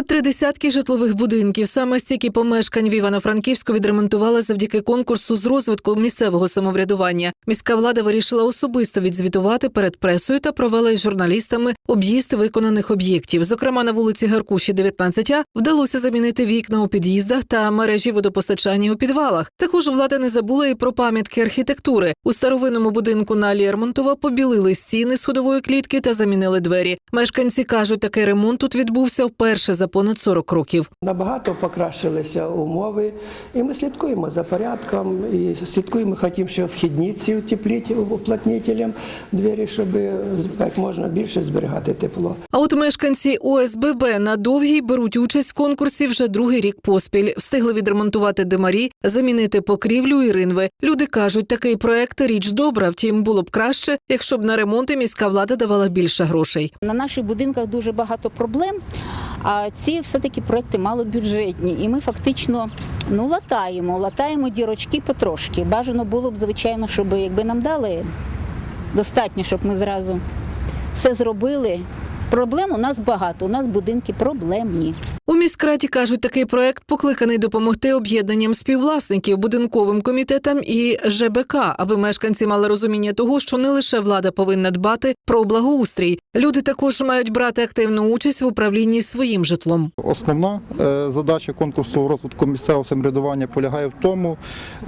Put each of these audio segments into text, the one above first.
Понад три десятки житлових будинків. Саме стільки помешкань в Івано-Франківську відремонтували завдяки конкурсу з розвитку місцевого самоврядування. Міська влада вирішила особисто відзвітувати перед пресою та провела із журналістами об'їзд виконаних об'єктів. Зокрема, на вулиці Гаркуші, 19А, вдалося замінити вікна у під'їздах та мережі водопостачання у підвалах. Також влада не забула і про пам'ятки архітектури. У старовинному будинку на Лермонтова побілили стіни сходової клітки та замінили двері. Мешканці кажуть, такий ремонт тут відбувся вперше за понад 40 років. Набагато покращилися умови, і ми слідкуємо за порядком, і слідкуємо, хотімо, що вхідні ці утепліть уплотнителям двері, щоб як можна більше зберігати тепло. А от мешканці ОСББ на довгій беруть участь в конкурсі вже другий рік поспіль. Встигли відремонтувати димарі, замінити покрівлю і ринви. Люди кажуть, такий проект річ добра. Втім, було б краще, якщо б на ремонти міська влада давала більше грошей. На наших будинках дуже багато проблем, а ці все-таки проекти малобюджетні. І ми фактично ну, латаємо, латаємо дірочки потрошки. Бажано було б, звичайно, щоб якби нам дали достатньо, щоб ми зразу все зробили. Проблем у нас багато, у нас будинки проблемні. У міськраді кажуть, такий проект покликаний допомогти об'єднанням співвласників, будинковим комітетам і ЖБК, аби мешканці мали розуміння того, що не лише влада повинна дбати про благоустрій. Люди також мають брати активну участь в управлінні своїм житлом. Основна е, задача конкурсу розвитку місцевого самоврядування полягає в тому,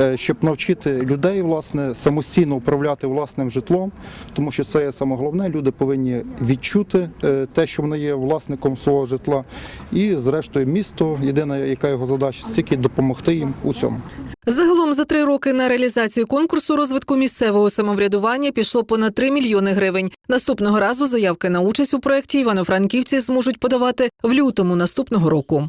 е, щоб навчити людей власне самостійно управляти власним житлом, тому що це є саме головне. Люди повинні відчути е, те, що вони є власником свого житла, і зрештою місто, єдина яка його задача, стільки допомогти їм у цьому. Загалом за три роки на реалізацію конкурсу розвитку місцевого самоврядування пішло понад 3 мільйони гривень. Наступного разу заявки на участь у проєкті івано-франківці зможуть подавати в лютому наступного року.